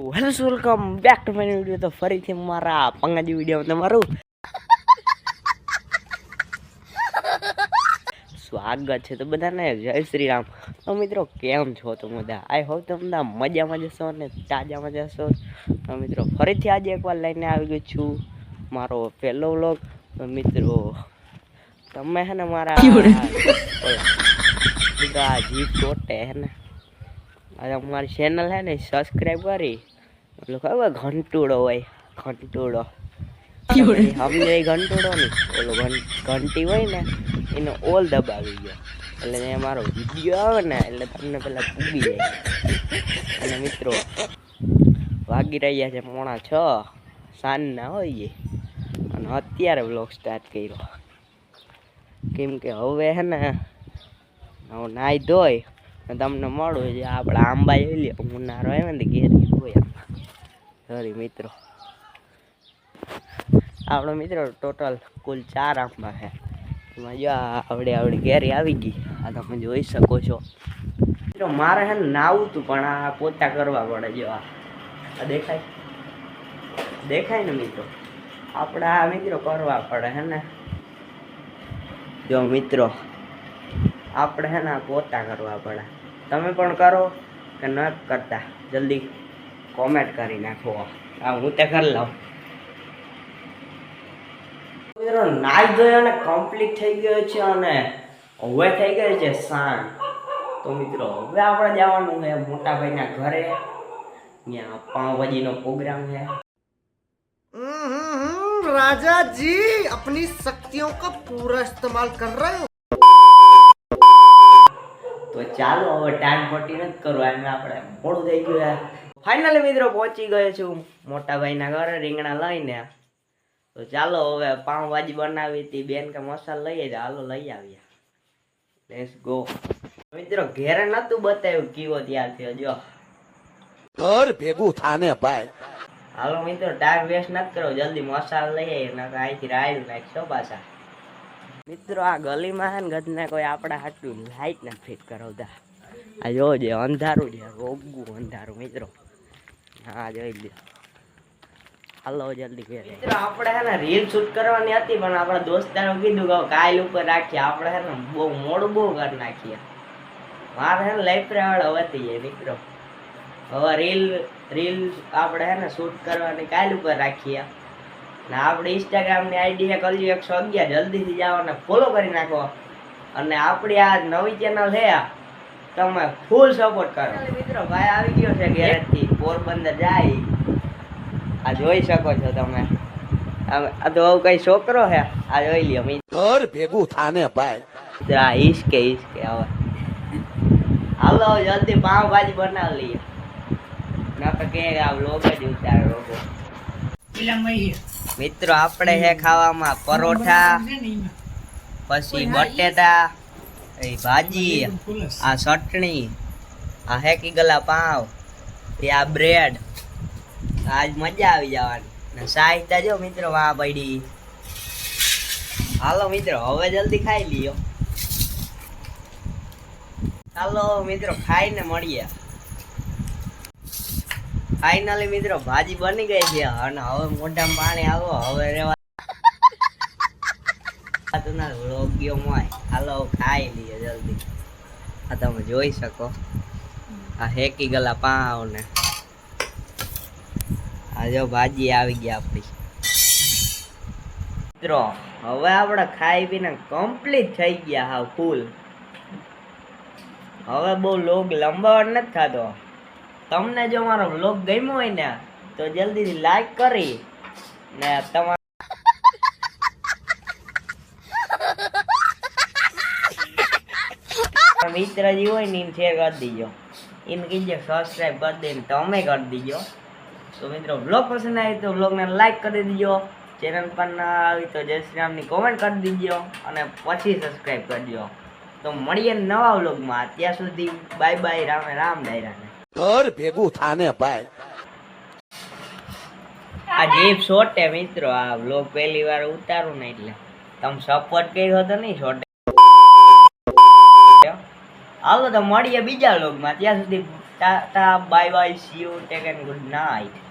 Hello welcome back to my video તો ફરીથી મારા પંગાજી વિડીયોમાં તમારું સ્વાગત છે તો બધાને જય શ્રી રામ. તો મિત્રો કેમ છો તો બધા? આઈ હોપ તમે બધા મજામાં જશો અને તાજામાં જશો તો મિત્રો ફરીથી આજે એકવાર લઈને આવી ગયો છું મારો પહેલો વ્લોગ તો મિત્રો તમે હે ને મારા મિત્રો આ જીપ ચોટે હે ને. આ અમારી ચેનલ હે ને સબસ્ક્રાઈબ કરી. એટલે ખબર ઘંટુડો હોય ઘંટુડો અમને ઘંટોડો ઘંટુડો ને ઓલો ઘંટી હોય ને એનો ઓલ દબાવી ગયો. એટલે એ મારો વીડિયો આવે ને એટલે તમને પેલા પૂગી જાય. અને મિત્રો વાગી રહ્યા છે પોણા છ સાંજના હોઈએ. અને અત્યારે બ્લોગ સ્ટાર્ટ કર્યો. કેમ કે હવે હે ને હું નાહી ધોઈ ને તમને મળું જે આપણે આંબા જોઈ લે ઉનાળો આવે ને ઘેરી હોય સોરી મિત્રો. આપણો મિત્રો ટોટલ કુલ ચાર આંબા છે. એમાં જો આવડે આવડી ઘેરી આવી ગઈ. આ તમે જોઈ શકો છો. મિત્રો, મારે છે ને નાવું હતું, પણ આ પોતા કરવા પડે જો આ. દેખાય? દેખાય ને મિત્રો? આપણે આ મિત્રો કરવા પડે હે ને. જો મિત્રો, આપણે હે ને પોતા કરવા પડે. તમે પણ કરો કે ન કરતા? જલ્દી. કોમેન્ટ કરી નાખો આ હું તે કરી લઉં મિત્રો નાઈ ધોયો અને કમ્પ્લીટ થઈ ગયો છે અને હવે થઈ ગયો છે સાંજ તો મિત્રો હવે આપણે જવાનું છે મોટા ભાઈના ઘરે ત્યાં પાવભાજીનો પ્રોગ્રામ છે हम्म, राजा जी अपनी शक्तियों का पूरा इस्तेमाल कर रहे हो તો ચાલો હવે ટાઈમ ખોટી નથી કરવા એમ આપણે મોડું થઈ ગયું ફાઇનલી મિત્રો પહોંચી ગયો છું મોટાભાઈના ઘરે રીંગણા લઈને. તો ચાલો હવે પાઉંભાજી બનાવી હતી બેન કે મસાલો લઈએ તો હાલો લઈ આવ્યા લેટ્સ ગો મિત્રો ઘેરે નતું બતાવ્યું કીવો ત્યાર થયો. જો. ઘર ભેગું થાને ભાઈ. હાલો મિત્રો ટાઈમ વેસ્ટ નથી કરો જલ્દી મસાલો લઈ આવીએ નકર અહીંથી રાયડું નાખશો પાછા. મિત્રો આ ગલીમાં છે ને ગધને કોઈ આપણા હાટું લાઈટ ના ફિટ કરાવતા. આ જોજે અંધારું છે રોગું અંધારું મિત્રો. હા જોઈ લ્યો હાલો જલ્દી કે મિત્રો આપણે હે ને રીલ શૂટ કરવાની હતી પણ આપણા દોસ્તારો કીધું કે કાલ ઉપર રાખીએ. આપણે હે ને બહુ મોડું બહુ કરી નાખીએ. મારે હે ને લાઈફરે વાળો વધી જાય મિત્રો. હવે રીલ રીલ આપણે છે ને શૂટ કરવાની કાલ ઉપર રાખીએ. ને આપણે ઇન્સ્ટાગ્રામની આઈડી છે કરજો એકસો અગિયાર. જલ્દીથી જાઓ અને ફોલો કરી નાખો. અને આપણી આ નવી ચેનલ છે આ, તમે ફૂલ સપોર્ટ કરો. મિત્રો ભાઈ આવી ગયો છે ઘેરેથી. પોરબંદર જાય. આ જોઈ શકો છો તમે. આ તો આવું કઈ છોકરો હે આ જોઈ લ્યો ઘર ભેગું થાને ભાઈ. આ હિસકે હિસકે હવે. હાલો જલ્દી પાવભાજી બનાવી લઈએ. ના તો કે આ લોગ જ ઉતારે રોગો મિત્રો આપણે હે ખાવામાં પરોઠા પછી બટેટા એ ભાજી આ ચટણી આ હેકી ગલા પાવ એ આ બ્રેડ. આજ મજા આવી જવાની. ને સાહિત્ય જો મિત્રો વાહ પડી. હાલો મિત્રો હવે જલ્દી ખાઈ લ્યો. ચાલો મિત્રો ખાઈને મળીએ. ફાઇનલી મિત્રો ભાજી બની ગઈ છે. અને હવે મોઢામાં પાણી આવો હવે રેવા ના રોગ્યો મોય હાલો, ખાઈ લઈએ જલ્દી. આ તમે જોઈ શકો. આ હેકી ગલા પાવ ને આ જો ભાજી આવી ગઈ આપણી. મિત્રો, હવે આપણે ખાઈ પીને કમ્પ્લીટ થઈ ગયા હા ફૂલ હવે બહુ લોગ લંબાવટ નથી થતો. તમને જો મારો વ્લોગ ગમ્યો હોય ને, તો જલ્દીથી લાઈક કરી ને તમારા મિત્ર જે હોય ને એને શેર કરી દીજો. એને કીજો સબસ્ક્રાઈબ કરી દે ને તમે કરી દીજો. તો મિત્રો વ્લોગ પસંદ આવી તો વ્લોગને લાઈક કરી દીજો. ચેનલ પર ના આવી તો જય શ્રી રામની કોમેન્ટ કરી દીજો અને પછી સબસ્ક્રાઈબ કરજો તો મળીએ નવા વ્લોગમાં ત્યાં સુધી બાય બાય રામે રામ ડાયરાને ઘર ભેગું થાને ભાઈ. આ જીપ શોર્ટ મિત્રો આ વ્લોગ પહેલી વાર ઉતારું ને એટલે. તમે સપોર્ટ કર્યો હતો નહીં શોર્ટ હાલો તો મળીએ બીજા લોગમાં ત્યાં સુધી tata bye bye see you take and good night